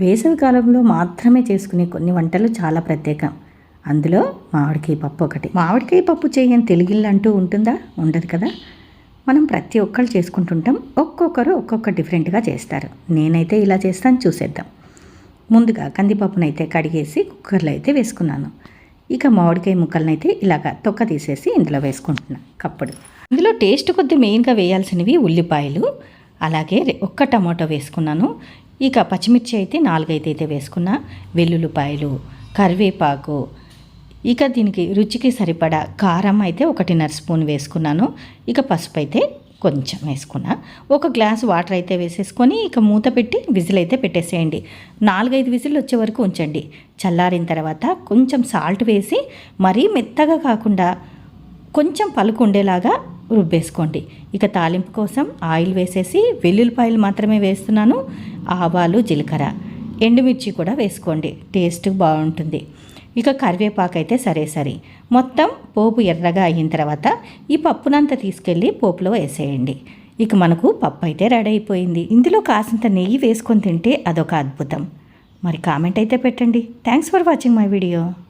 వేసవి కాలంలో మాత్రమే చేసుకునే కొన్ని వంటలు చాలా ప్రత్యేకం. అందులో మామిడికాయ పప్పు ఒకటి. మామిడికాయ పప్పు చేయని తెలుగిల్లు అంటూ ఉంటుందా? ఉండదు కదా? మనం ప్రతి ఒక్కరు చేసుకుంటుంటాం. ఒక్కొక్కరు ఒక్కొక్క డిఫరెంట్గా చేస్తారు. నేనైతే ఇలా చేస్తాను చూసేద్దాం. ముందుగా కందిపప్పునైతే కడిగేసి కుక్కర్లో అయితే వేసుకున్నాను. ఇక మామిడికాయ ముక్కలనైతే ఇలాగ తొక్క తీసేసి ఇందులో వేసుకుంటున్నాను కప్పుడు. ఇందులో టేస్ట్ కొద్ది మెయిన్గా వేయాల్సినవి ఉల్లిపాయలు అలాగే ఒక్క టమాటో వేసుకున్నాను. ఇక పచ్చిమిర్చి అయితే నాలుగైతే అయితే వెల్లుల్లిపాయలు కరివేపాకు. ఇక దీనికి రుచికి సరిపడా కారం అయితే ఒకటిన్నర స్పూన్ వేసుకున్నాను. ఇక పసుపు అయితే కొంచెం వేసుకున్నా. ఒక గ్లాస్ వాటర్ అయితే వేసేసుకొని ఇక మూత పెట్టి విజిల్ అయితే పెట్టేసేయండి. నాలుగైదు విజిల్ వచ్చే వరకు ఉంచండి. చల్లారిన తర్వాత కొంచెం సాల్ట్ వేసి మరీ మెత్తగా కాకుండా కొంచెం పలుకు ఉండేలాగా రుబ్బేసుకోండి. ఇక తాలింపు కోసం ఆయిల్ వేసేసి వెల్లుల్లిపాయలు మాత్రమే వేస్తున్నాను. ఆవాలు జీలకర్ర ఎండుమిర్చి కూడా వేసుకోండి. టేస్ట్ బాగుంటుంది. ఇక కరివేపాకు అయితే సరే సరే. మొత్తం పోపు ఎర్రగా అయిన తర్వాత ఈ పప్పునంతా తీసుకెళ్ళి పోపులో వేసేయండి. ఇక మనకు పప్పు అయితే రెడీ అయిపోయింది. ఇందులో కాసింత నెయ్యి వేసుకొని తింటే అదొక అద్భుతం. మరి కామెంట్ అయితే పెట్టండి. Thanks for watching my video